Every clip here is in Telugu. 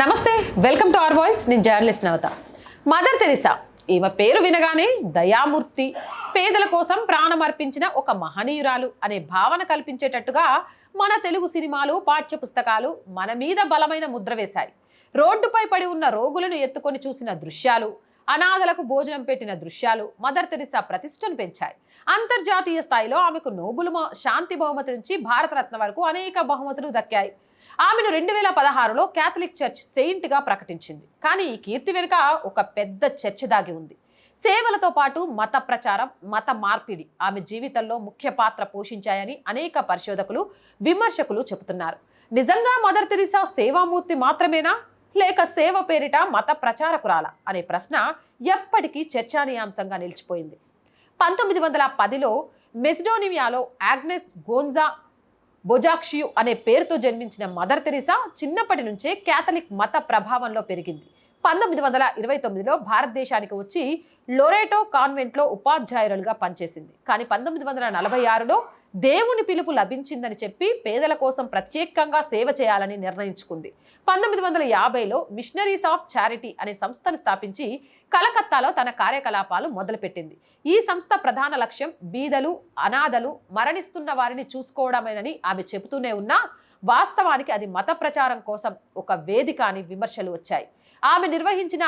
నమస్తే వెల్కమ్ టు ఆర్ వాయిస్. నేను జర్నలిస్ట్ నవత. మదర్ తెరిసా ఈమె పేరు వినగానే దయామూర్తి పేదల కోసం ప్రాణం అర్పించిన ఒక మహనీయురాలు అనే భావన కల్పించేటట్టుగా మన తెలుగు సినిమాలు పాఠ్య పుస్తకాలు మన మీద బలమైన ముద్ర వేశాయి. రోడ్డుపై పడి ఉన్న రోగులను ఎత్తుకొని చూసిన దృశ్యాలు అనాథలకు భోజనం పెట్టిన దృశ్యాలు మదర్ తెరిసా ప్రతిష్టను పెంచాయి. అంతర్జాతీయ స్థాయిలో ఆమెకు నోబుల్ శాంతి బహుమతి నుంచి భారతరత్న వరకు అనేక బహుమతులు దక్కాయి. ఆమెను రెండు వేల పదహారులో క్యాథలిక్ చర్చ్ సెయింట్గా ప్రకటించింది. కానీ ఈ కీర్తి వెనుక ఒక పెద్ద చర్చ దాగి ఉంది. సేవలతో పాటు మత ప్రచారం మత మార్పిడి ఆమె జీవితంలో ముఖ్య పాత్ర పోషించాయని అనేక పరిశోధకులు విమర్శకులు చెబుతున్నారు. నిజంగా మదర్ తెరిసా సేవామూర్తి మాత్రమేనా? లేక సేవ పేరిట మత ప్రచారకురాల? అనే ప్రశ్న ఎప్పటికీ చర్చానీయాంశంగా నిలిచిపోయింది. పంతొమ్మిది వందల పదిలో మెసిడోనిమియాలో ఆగ్నెస్ గోన్జా బొజాక్షియు అనే పేరుతో జన్మించిన మదర్ తెరిసా చిన్నప్పటి నుంచే క్యాథలిక్ మత ప్రభావంలో పెరిగింది. పంతొమ్మిది వందల ఇరవై తొమ్మిదిలో భారతదేశానికి వచ్చి లొరేటో కాన్వెంట్లో ఉపాధ్యాయురాలుగా పనిచేసింది. కానీ పంతొమ్మిది వందల నలభై ఆరులో దేవుని పిలుపు లభించిందని చెప్పి పేదల కోసం ప్రత్యేకంగా సేవ చేయాలని నిర్ణయించుకుంది. పంతొమ్మిది వందల యాభైలో మిషనరీస్ ఆఫ్ చారిటీ అనే సంస్థను స్థాపించి కలకత్తాలో తన కార్యకలాపాలు మొదలుపెట్టింది. ఈ సంస్థ ప్రధాన లక్ష్యం బీదలు అనాథలు మరణిస్తున్న వారిని చూసుకోవడమేనని ఆమె చెబుతూనే ఉన్నా వాస్తవానికి అది మత ప్రచారం కోసం ఒక వేదిక అని విమర్శలు వచ్చాయి. ఆమె నిర్వహించిన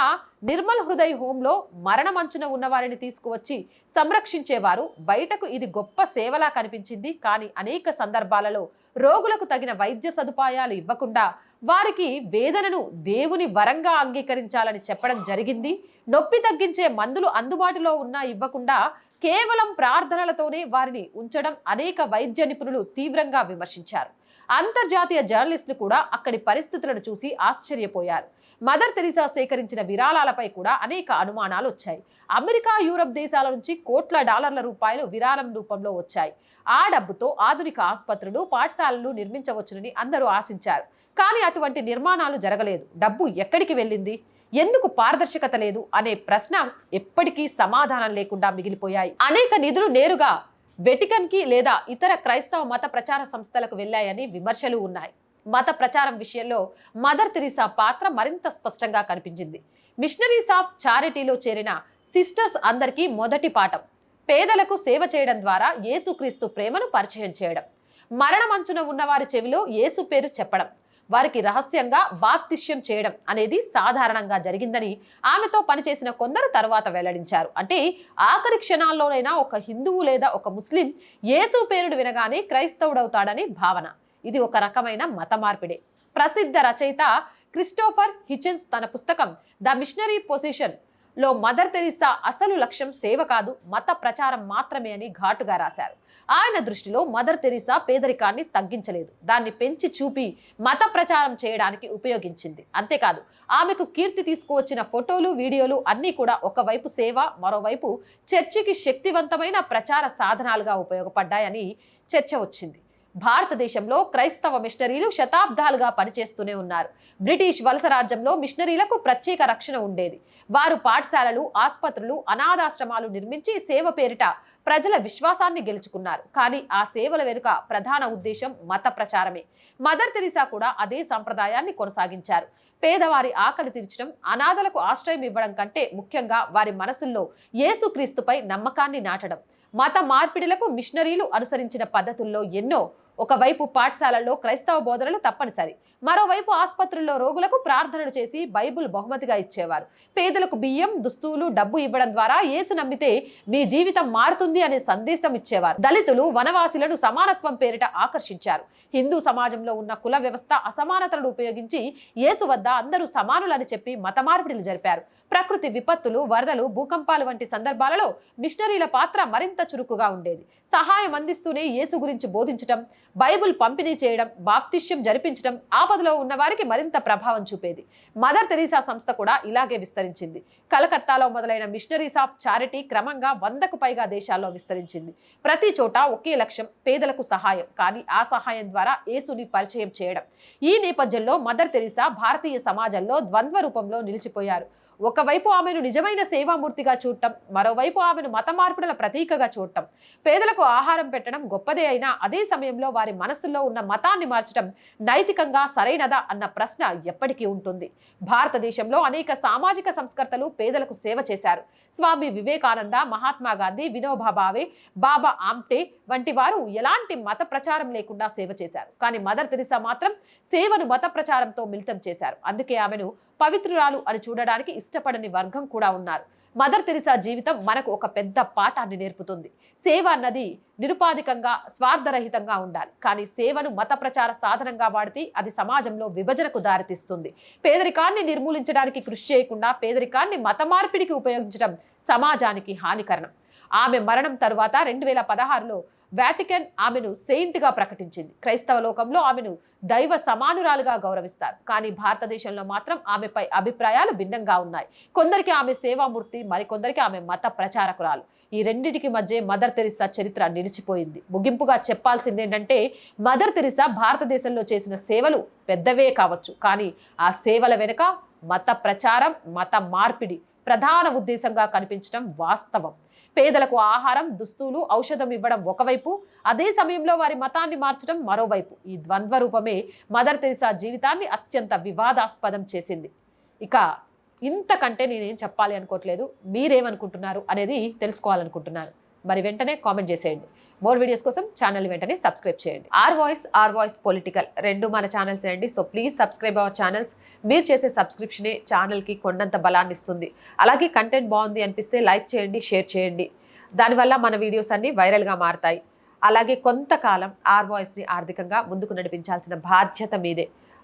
నిర్మల్ హృదయ్ హోంలో మరణమంచున ఉన్న వారిని తీసుకువచ్చి సంరక్షించేవారు. బయటకు ఇది గొప్ప సేవలా కనిపించింది. కానీ అనేక సందర్భాలలో రోగులకు తగిన వైద్య సదుపాయాలు ఇవ్వకుండా వారికి వేదనను దేవుని వరంగా అంగీకరించాలని చెప్పడం జరిగింది. నొప్పి తగ్గించే మందులు అందుబాటులో ఉన్నా ఇవ్వకుండా కేవలం ప్రార్థనలతోనే వారిని ఉంచడం అనేక వైద్య నిపుణులు తీవ్రంగా విమర్శించారు. అంతర్జాతీయ జర్నలిస్టులు కూడా అక్కడి పరిస్థితులను చూసి ఆశ్చర్యపోయారు. మదర్ తెరిసా సేకరించిన విరాళాలపై కూడా అనేక అనుమానాలు వచ్చాయి. అమెరికా యూరప్ దేశాల నుంచి కోట్ల డాలర్ల రూపాయలు విరాళం రూపంలో వచ్చాయి. ఆ డబ్బుతో ఆధునిక ఆసుపత్రులు పాఠశాలలు నిర్మించవచ్చునని అందరూ ఆశించారు. కానీ అటువంటి నిర్మాణాలు జరగలేదు. డబ్బు ఎక్కడికి వెళ్ళింది? ఎందుకు పారదర్శకత లేదు? అనే ప్రశ్న ఎప్పటికీ సమాధానం లేకుండా మిగిలిపోయాయి. అనేక నిధులు నేరుగా వెటికన్కి లేదా ఇతర క్రైస్తవ మత ప్రచార సంస్థలకు వెళ్ళాయని విమర్శలు ఉన్నాయి. మత ప్రచారం విషయంలో మదర్ తెరీసా పాత్ర మరింత స్పష్టంగా కనిపించింది. మిషనరీస్ ఆఫ్ చారిటీలో చేరిన సిస్టర్స్ అందరికీ మొదటి పాఠం. పేదలకు సేవ చేయడం ద్వారా యేసుక్రీస్తు ప్రేమను పరిచయం చేయడం. మరణమంచున ఉన్నవారి చెవిలో యేసు పేరు చెప్పడం. వారికి రహస్యంగా బాప్తిష్యం చేయడం అనేది సాధారణంగా జరిగిందని ఆమెతో పనిచేసిన కొందరు తరువాత వెల్లడించారు. అంటే ఆఖరి క్షణాల్లోనైనా ఒక హిందువు లేదా ఒక ముస్లిం యేసు పేరుడు వినగానే క్రైస్తవుడవుతాడని భావన. ఇది ఒక రకమైన మత మార్పిడే. ప్రసిద్ధ రచయిత క్రిస్టోఫర్ హిచెన్స్ తన పుస్తకం ద మిషనరీ పొజిషన్ లో మదర్ తెరిసా అసలు లక్ష్యం సేవ కాదు మత ప్రచారం మాత్రమే అని ఘాటుగా రాశారు. ఆయన దృష్టిలో మదర్ తెరిసా పేదరికాన్ని తగ్గించలేదు. దాన్ని పెంచి చూపి మత ప్రచారం చేయడానికి ఉపయోగించింది. అంతేకాదు ఆమెకు కీర్తి తీసుకువచ్చిన ఫోటోలు వీడియోలు అన్నీ కూడా ఒకవైపు సేవ మరోవైపు చర్చికి శక్తివంతమైన ప్రచార సాధనాలుగా ఉపయోగపడ్డాయని చర్చ వచ్చింది. భారతదేశంలో క్రైస్తవ మిషనరీలు శతాబ్దాలుగా పనిచేస్తూనే ఉన్నారు. బ్రిటిష్ వలస రాజ్యంలో మిషనరీలకు ప్రత్యేక రక్షణ ఉండేది. వారు పాఠశాలలు ఆసుపత్రులు అనాథాశ్రమాలు నిర్మించి సేవ పేరిట ప్రజల విశ్వాసాన్ని గెలుచుకున్నారు. కానీ ఆ సేవల వెనుక ప్రధాన ఉద్దేశం మత ప్రచారమే. మదర్ తెరిసా కూడా అదే సంప్రదాయాన్ని కొనసాగించారు. పేదవారి ఆకలి తీర్చడం అనాథలకు ఆశ్రయం ఇవ్వడం కంటే ముఖ్యంగా వారి మనసుల్లో యేసుక్రీస్తుపై నమ్మకాన్ని నాటడం. మత మార్పిడిలకు మిషనరీలు అనుసరించిన పద్ధతుల్లో ఎన్నో ఒకవైపు పాఠశాలల్లో క్రైస్తవ బోధనలు తప్పనిసరి మరోవైపు ఆసుపత్రుల్లో రోగులకు ప్రార్థనలు చేసి బైబిల్ బహుమతిగా ఇచ్చేవారు. పేదలకు బియ్యం దుస్తువులు డబ్బు ఇవ్వడం ద్వారా యేసు నమ్మితే మీ జీవితం మారుతుంది అనే సందేశం ఇచ్చేవారు. దళితులు వనవాసులను సమానత్వం పేరిట ఆకర్షించారు. హిందూ సమాజంలో ఉన్న కుల వ్యవస్థ అసమానతలను ఉపయోగించి యేసు వద్ద అందరూ సమానులని చెప్పి మత మార్పిడులు జరిపారు. ప్రకృతి విపత్తులు వరదలు భూకంపాలు వంటి సందర్భాలలో మిషనరీల పాత్ర మరింత చురుకుగా ఉండేది. సహాయం అందిస్తూనే యేసు గురించి బోధించటం బైబుల్ పంపిణీ చేయడం బాప్తిష్యం జరిపించడం ఆపదలో ఉన్న వారికి మరింత ప్రభావం చూపేది. మదర్ తెరీసా సంస్థ కూడా ఇలాగే విస్తరించింది. కలకత్తాలో మొదలైన మిషనరీస్ ఆఫ్ చారిటీ క్రమంగా వందకు పైగా దేశాల్లో విస్తరించింది. ప్రతి చోట ఒకే లక్ష్యం పేదలకు సహాయం. కానీ ఆ సహాయం ద్వారా యేసుని పరిచయం చేయడం. ఈ నేపథ్యంలో మదర్ తెరీసా భారతీయ సమాజంలో ద్వంద్వ రూపంలో నిలిచిపోయారు. ఒకవైపు ఆమెను నిజమైన సేవామూర్తిగా చూడటం మరోవైపు ఆమెను మత మార్పుల ప్రతీకగా చూడటం. పేదలకు ఆహారం పెట్టడం గొప్పదే అయినా అదే సమయంలో వారి మనస్సుల్లో ఉన్న మతాన్ని మార్చడం నైతికంగా సరైనదా అన్న ప్రశ్న ఎప్పటికీ ఉంటుంది. భారతదేశంలో అనేక సామాజిక సంస్కర్తలు పేదలకు సేవ చేశారు. స్వామి వివేకానంద మహాత్మా గాంధీ వినోబా భావే బాబా ఆమ్టే వంటి వారు ఎలాంటి మత ప్రచారం లేకుండా సేవ చేశారు. కానీ మదర్ తెరిసా మాత్రం సేవను మత ప్రచారంతో మిళితం చేశారు. అందుకే ఆమెను పవిత్రురాలు అని చూడడానికి ఇష్టపడని వర్గం కూడా ఉన్నారు. మదర్ తెరిసా జీవితం మనకు ఒక పెద్ద పాఠాన్ని నేర్పుతుంది. సేవ అన్నది నిరుపాధికంగా స్వార్థరహితంగా ఉండాలి. కానీ సేవను మత ప్రచార సాధనంగా వాడితే అది సమాజంలో విభజనకు దారితీస్తుంది. పేదరికాన్ని నిర్మూలించడానికి కృషి చేయకుండా పేదరికాన్ని మత మార్పిడికి ఉపయోగించడం సమాజానికి హానికరణం ఆమె మరణం తరువాత రెండు వేల పదహారులో వాటికన్ ఆమెను సెయింట్గా ప్రకటించింది. క్రైస్తవ లోకంలో ఆమెను దైవ సమానురాలుగా గౌరవిస్తారు. కానీ భారతదేశంలో మాత్రం ఆమెపై అభిప్రాయాలు భిన్నంగా ఉన్నాయి. కొందరికి ఆమె సేవామూర్తి మరికొందరికి ఆమె మత ప్రచారకురాలు. ఈ రెండింటికి మధ్య మదర్ తెరిసా చరిత్ర నిలిచిపోయింది. ముగింపుగా చెప్పాల్సింది ఏంటంటే మదర్ తెరిసా భారతదేశంలో చేసిన సేవలు పెద్దవే కావచ్చు. కానీ ఆ సేవల వెనుక మత ప్రచారం మత మార్పిడి ప్రధాన ఉద్దేశంగా కనిపించడం వాస్తవం. పేదలకు ఆహారం దుస్తులు ఔషధం ఇవ్వడం ఒకవైపు అదే సమయంలో వారి మతాన్ని మార్చడం మరోవైపు. ఈ ద్వంద్వ రూపమే మదర్ తెరిసా జీవితాన్ని అత్యంత వివాదాస్పదం చేసింది. ఇక ఇంతకంటే నేనేం చెప్పాలి అనుకోవట్లేదు. మీరేమనుకుంటున్నారు అనేది తెలుసుకోవాలనుకుంటున్నాను. మరి వెంటనే కామెంట్ చేసేయండి. మోర్ వీడియోస్ కోసం ఛానల్ వెంటనే సబ్స్క్రైబ్ చేయండి. R voice R voice political రెండు మన ఛానల్స్ అండి. So please subscribe our channels. మీరు చేసే సబ్స్క్రిప్షనే ఛానల్కి కొండంత బలాన్ని ఇస్తుంది. అలాగే కంటెంట్ బాగుంది అనిపిస్తే లైక్ చేయండి షేర్ చేయండి. దానివల్ల మన వీడియోస్ అన్నీ వైరల్గా మారతాయి. అలాగే కొంతకాలం ఆర్ వాయిస్ని ఆర్థికంగా ముందుకు నడిపించాల్సిన బాధ్యత మీదే.